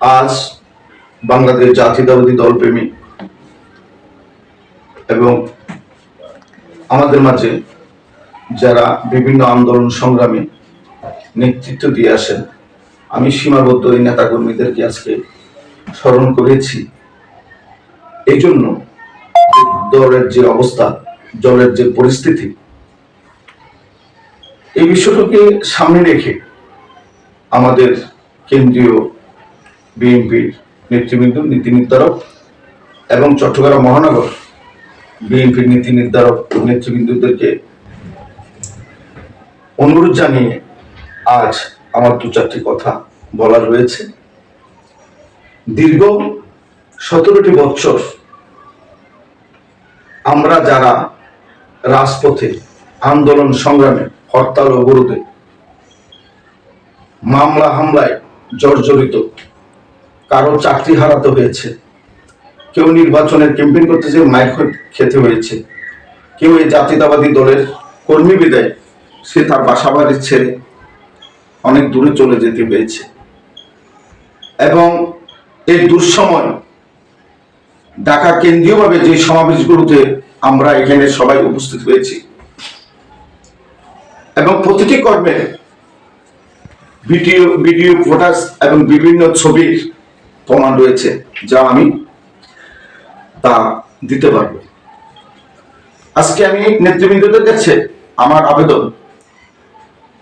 আজ বাংলাদেশ জাতীয়তাবাদী দলপ্রেমী এবং আমাদের মাঝে যারা বিভিন্ন আন্দোলন সংগ্রামে নেতৃত্ব দিয়ে আসেন, আমি সীমাবদ্ধ এই নেতাকর্মীদেরকে আজকে স্মরণ করেছি। এই জন্য দলের যে অবস্থা, দলের যে পরিস্থিতি, এই বিষয়টাকে সামনে রেখে আমাদের কেন্দ্রীয় বিএনপির নেতৃবৃন্দ নীতি নির্ধারক এবং চট্টগ্রাম মহানগর বিএনপির নীতি নির্ধারক নেতৃবৃন্দদেরকে অনুরোধ জানিয়ে আজ আমার দু চারটি কথা বলার রয়েছে। দীর্ঘ সতেরোটি বছর আমরা যারা রাজপথে আন্দোলন সংগ্রামে হরতাল অবরোধে মামলা, হামলায় জর্জরিত কারও চাকরি হারাতে হয়েছে। কেউ নির্বাচনের ক্যাম্পেইন করতে যে মাইক খেতে হয়েছে। কেউ এই জাতীয়তাবাদী দলের কর্মী বিদায় সে তার বাসা বাড়ি ছেড়ে অনেক দূরে চলে যেতে হয়েছে। এবং এই দুঃসময় ঢাকা কেন্দ্রীয়ভাবে যে সমাবেশগুলোতে আমরা এখানে সবাই উপস্থিত হয়েছি। এবং প্রতিটি কর্মে ভিডিও ভিডিও ফোটাস এবং বিভিন্ন ছবির প্রমাণ রয়েছে যা আমি তা দিতে পারব। আজকে আমি নেতৃবৃন্দদের কাছে আমার আবেদন।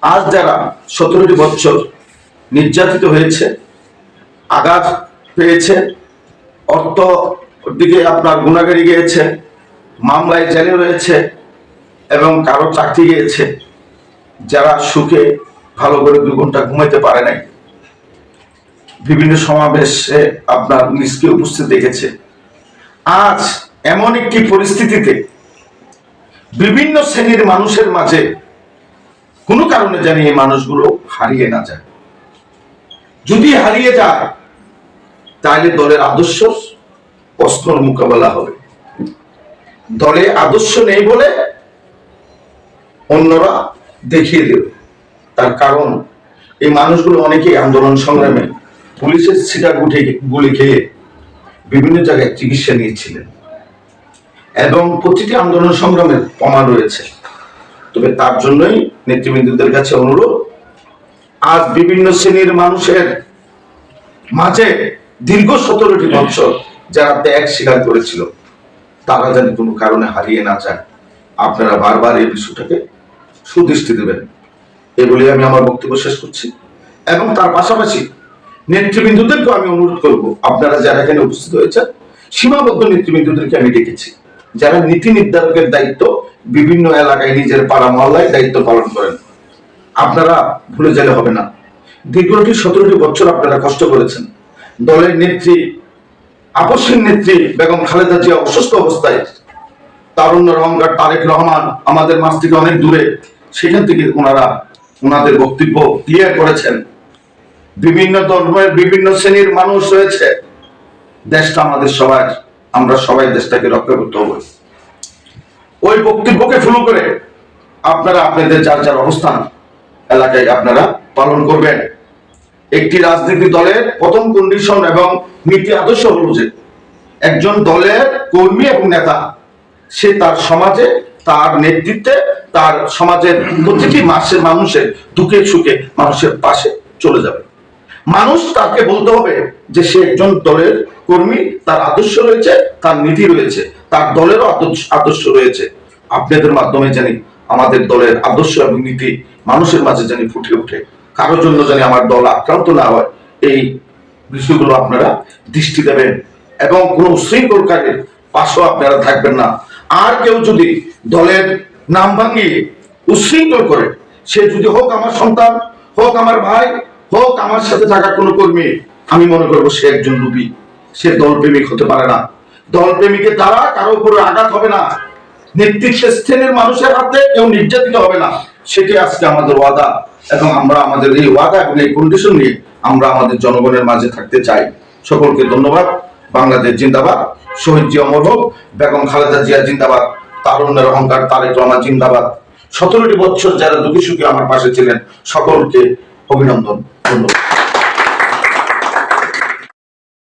আজ যারা সতেরোটি বছর নির্যাতিত হয়েছে, আঘাত পেয়েছে, অর্থ দিকে আপনার গুণাগারি গিয়েছে, মামলায় জেলে রয়েছে এবং কারও চাকরি গিয়েছে, যারা সুখে ভালো করে দু ঘণ্টা ঘুমাইতে পারে নাই বিভিন্ন সমাবেশে আপনার নিজকে উপস্থিত দেখেছে। আজ এমন একটি পরিস্থিতিতে বিভিন্ন শ্রেণির মানুষের মাঝে কোনো কারণে জানি এই মানুষগুলো হারিয়ে না যায়। যদি হারিয়ে যায়, তাহলে দলের আদর্শ প্রশ্নর মোকাবেলা হবে। দলে আদর্শ নেই বলে অন্যরা দেখিয়ে দেবে। তার কারণ, এই মানুষগুলো অনেকেই আন্দোলন সংগ্রামে পুলিশের ছিটা গুঠে গুলি খেয়ে বিভিন্ন জায়গায় চিকিৎসা নিয়েছিলেন। এবং প্রতিটি আন্দোলন সংগ্রামের প্রমাণ রয়েছে। তবে তার জন্যই নেতৃবৃন্দদের কাছে অনুরোধ, আজ বিভিন্ন শ্রেণির মানুষের মাঝে দীর্ঘ সতেরোটি বছর যারা ত্যাগ স্বীকার করেছিল, তারা যেন কোনো কারণে হারিয়ে না যায়। আপনারা বারবার এই বিষয়টাকে সুদৃষ্টি দেবেন। এ আমি আমার বক্তব্য শেষ করছি। এবং তার পাশাপাশি নেতৃবৃন্দদেরকে আমি অনুরোধ করব, আপনারা যারা এখানে উপস্থিত হয়েছেন, সীমাবদ্ধ নেতৃবৃন্দদেরকে আমি ডেকেছি। যারা নীতি নির্ধারকের দায়িত্ব, বিভিন্ন এলাকায় নিজের পাড়া মহল্লায় দায়িত্ব পালন করেন। আপনারা ভুলে গেলে হবে না। দীর্ঘটি সতেরোটি বছর আপনারা কষ্ট করেছেন। দলের নেত্রী আপসের নেত্রী বেগম খালেদা জিয়া অসুস্থ অবস্থায়, তারুণ্য রহঙ্কার তারেক রহমান আমাদের মাছ থেকে অনেক দূরে, সেখান থেকে ওনারা ওনাদের বক্তব্য ক্লিয়ার করেছেন। বিভিন্ন ধর্মের বিভিন্ন শ্রেণির মানুষ রয়েছে। দেশটা আমাদের সবার, আমরা সবাই দেশটাকে রক্ষা করতে হবে। ওই বক্তব্যকে ফলো করে আপনারা, আপনাদের যার যার অবস্থান এলাকায় আপনারা পালন করবেন। একটি রাজনীতি দলের প্রথম কন্ডিশন এবং নীতি আদর্শ হলো যে একজন দলের কর্মী এবং নেতা, সে তার সমাজে, তার নেতৃত্বে, তার সমাজের প্রতিটি মাসের মানুষের দুঃখে সুখে মানুষের পাশে চলে যাবে। মানুষ তাকে বলতে হবে যে সে একজন দলের কর্মী, তার আদর্শ রয়েছে, তার নীতি রয়েছে, তার দলেরও আদর্শ রয়েছে। আপনাদের মাধ্যমে জানি আমাদের দলের আদর্শ এবং নীতি মানুষের মাঝে জানি ফুটে ওঠে। কারোর জন্য জানি আমার দল আক্রান্ত না হয়, এই বিষয়গুলো আপনারা দৃষ্টি দেবেন এবং কোনো উশৃঙ্খলকারীর পাশেও আপনারা থাকবেন না। আর কেউ যদি দলের নাম ভাঙিয়ে উশৃঙ্খল করে, সে যদি হোক আমার সন্তান, হোক আমার ভাই হোক, আমার সাথে থাকা কোনো কর্মী, আমি মনে করব সে একজন লুবি সে দলপ্রেমিক হতে পারে না। দলপ্রেমিকের দ্বারা কারও উপরে আঘাত হবে না। শ্রেণির মানুষের হাতে কেউ নির্যাতিত হবে না। সেটি আজকে আমাদের ওয়াদা, এবং আমরা আমাদের এই ওয়াদা এবং এই কন্ডিশন নিয়ে আমরা আমাদের জনগণের মাঝে থাকতে চাই। সকলকে ধন্যবাদ। বাংলাদেশ জিন্দাবাদ। শহীদ জি অমর হোক বেগম খালেদা জিয়া জিন্দাবাদ। তারুণ্যের অহংকার তারেক রহমান জিন্দাবাদ। সতেরোটি বছর যারা দুঃখী সুখী আমার পাশে ছিলেন, সকলকে অভিনন্দন। ধন্যবাদ